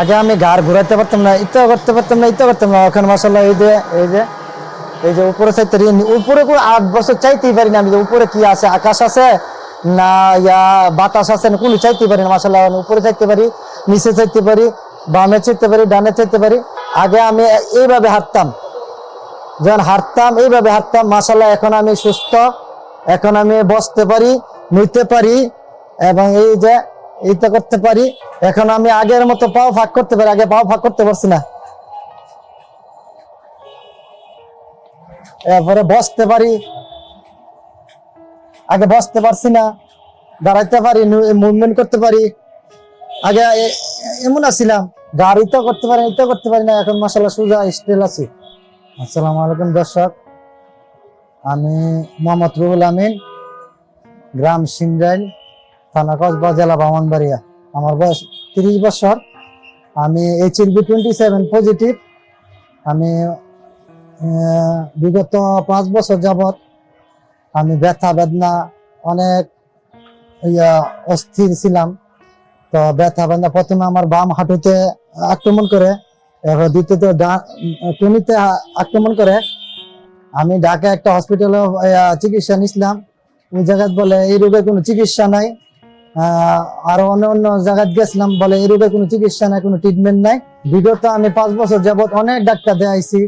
আগে আমি গার ঘুরাইতে পারতাম না ইত্যাও করতে পারতাম না ইত্যাও করতাম না। এখন মাসাল্লাহ এই যে এই যে এই যে উপরে চাইতে পারি উপরে কোনো আট বছর চাইতেই পারি না আমি যে উপরে কি আছে, আকাশ আছে না ইয়া বাতাস আছে, না কোনো চাইতেই পারি না মাসাল্লাহ উপরে চাইতে পারি, নিচে চাইতে পারি, বামে চাইতে পারি, ডানে চাইতে পারি। আগে আমি এইভাবে হাঁটতাম। যখন হাঁটতাম, এইভাবে হাঁটতাম মাসাল্লাহ এখন আমি সুস্থ, এখন আমি বসতে পারি নিতে পারি, এবং এই যে এইটা করতে পারি। এখন আমি আগের মতো পাও ফাঁক করতে পারি, আগে পাও ফাঁক করতে পারছি না। এরপরে বসতে পারি। আগে বসতে পারছি না, দাঁড়াইতে পারি মুভমেন্ট করতে পারি। আগে এমন আছিলাম, গাড়ি তো করতে পারি এটা করতে পারি না, এখন মাসাল্লাহ সোজা স্টেল আছি। আসসালামু আলাইকুম দর্শক, আমি মোহাম্মদ রুহুল আমিন, গ্রাম সিমরাইল। থানা কসবা জেলা ব্রাহ্মণবাড়িয়া আমার বয়স তিরিশ বছর। আমি এইচ টোয়েন্টি সেভেন পজিটিভ আমি বিগত পাঁচ বছর যাবৎ আমি ব্যথা, বেদনা, অনেক ইয়া, অস্থির ছিলাম। তো ব্যথা, বেদনা প্রথমে আমার বাম হাঁটুতে আক্রমণ করে এবার দ্বিতীয়ত টুনিতে আক্রমণ করে। আমি ঢাকা একটা হসপিটালে চিকিৎসা নিছিলাম। ওই জায়গায় বলে, এই রোগের কোনো চিকিৎসা নাই। আরও অন্য অন্য জায়গায় গেছিলাম বলে এই রোগের কোনো চিকিৎসা নাই, কোনো ট্রিটমেন্ট নাই। বিগত আমি পাঁচ বছর যাবত অনেক ডাক্তার দেখাইছি।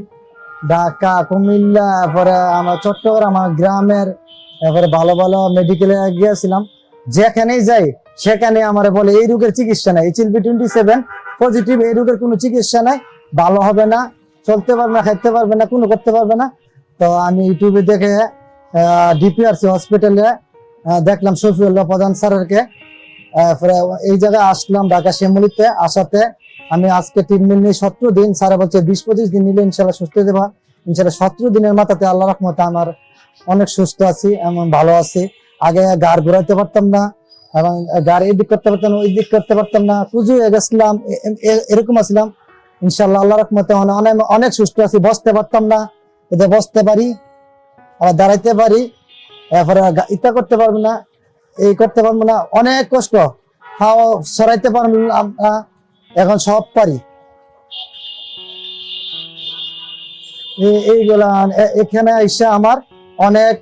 ঢাকা, কুমিল্লা পরে আমার চট্টগ্রাম, আমার গ্রামের এবারে ভালো ভালো মেডিকেলে গিয়েছিলাম। যেখানেই যাই, সেখানে আমার বলে, এই রোগের চিকিৎসা নাই। এইচএলভি টোয়েন্টি সেভেন পজিটিভ এই রোগের কোনো চিকিৎসা নাই। ভালো হবে না, চলতে পারবে না, খাইতে পারবে না, কোনো করতে পারবে না। তো আমি ইউটিউবে দেখে ডিপিআরসি হসপিটালে দেখলাম শফিউল্লাহ প্রধান স্যারেরকে পরে এই জায়গায় আসলাম ঢাকা শ্যামলিতে, আসাতে আমি আজকে ট্রিটমেন্ট নিয়ে সতেরো দিন, স্যারে বলছে বিশ পঁচিশ দিন নিলে ইনশাল্লাহ সুস্থ যাবা। ইনশাল্লাহ সতেরো দিনের মাথাতে আল্লাহ রহমতে আমার অনেক সুস্থ আছি, এমন ভালো আছি। আগে গাড় ঘুরাইতে পারতাম না, এবং গাড়ি এদিক করতে পারতাম ওই দিক করতে পারতাম না। হয়ে গেছিলাম এরকম আসলাম ইনশাল্লাহ আল্লাহ রহমতে অনেক অনেক সুস্থ আছি, বসতে পারতাম না। এতে বসতে পারি, আবার দাঁড়াইতে পারি। এরপরে ইটা করতে পারব না, এই করতে পারব না, অনেক কষ্ট। খাওয়া সরাইতে পারব না এখন সব পারি। এইগুলা এখানে এসে আমার অনেক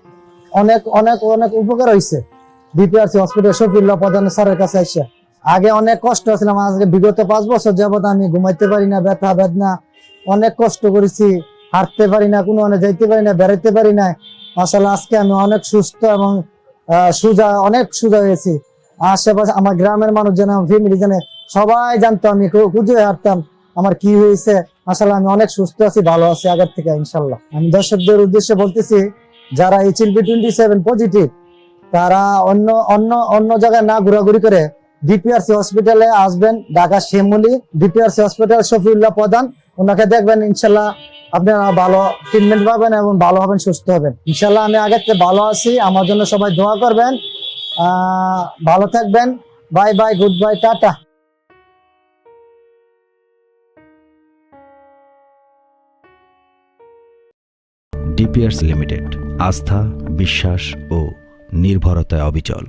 অনেক অনেক অনেক উপকার হয়েছে বিপিআরসি হসপিটাল শফিউল্লাহ প্রধান স্যারের কাছে এসে। আগে অনেক কষ্ট ছিলাম আজকে বিগত পাঁচ বছর যাবত আমি ঘুমাইতে পারি না, ব্যথা, বেদনা, অনেক কষ্ট করেছি। হাঁটতে পারি না, কোনো অনেক যাইতে পারি না, বেড়াইতে পারি না মাসাল্লাহ আজকে আমি অনেক সুস্থ এবং সুজা, অনেক সুজা হয়েছি। আশেপাশে আমার গ্রামের মানুষ যেন ফ্যামিলি জানে সবাই জানতো আমি খুঁজে হাঁটতাম আমার কি হয়েছে। মাসাল্লাহ আমি অনেক সুস্থ আছি, ভালো আছি আগের থেকে ইনশাল্লাহ আমি দর্শকদের উদ্দেশ্যে বলতেছি, যারা এইচএলবি টোয়েন্টি সেভেন পজিটিভ তারা অন্য অন্য অন্য জায়গায় না ঘোরাঘুরি করে ডিপিআরসি হসপিটালে আসবেন ঢাকা শ্যামলি ডিপিআরসি হসপিটাল শফিউল্লাহ প্রধান। ওনাকে দেখবেন, ইনশাল্লাহ আপনারা ভালো ট্রিটমেন্ট পাবেন এবং ভালো হবেন, সুস্থ হবেন। ইনশাল্লাহ আমি আগের থেকে ভালো আছি। আমার জন্য সবাই দোয়া করবেন। ভালো থাকবেন। Bye bye, good bye, tata. DPRC limited, আস্থা, বিশ্বাস ও নির্ভরতায় অবিচল।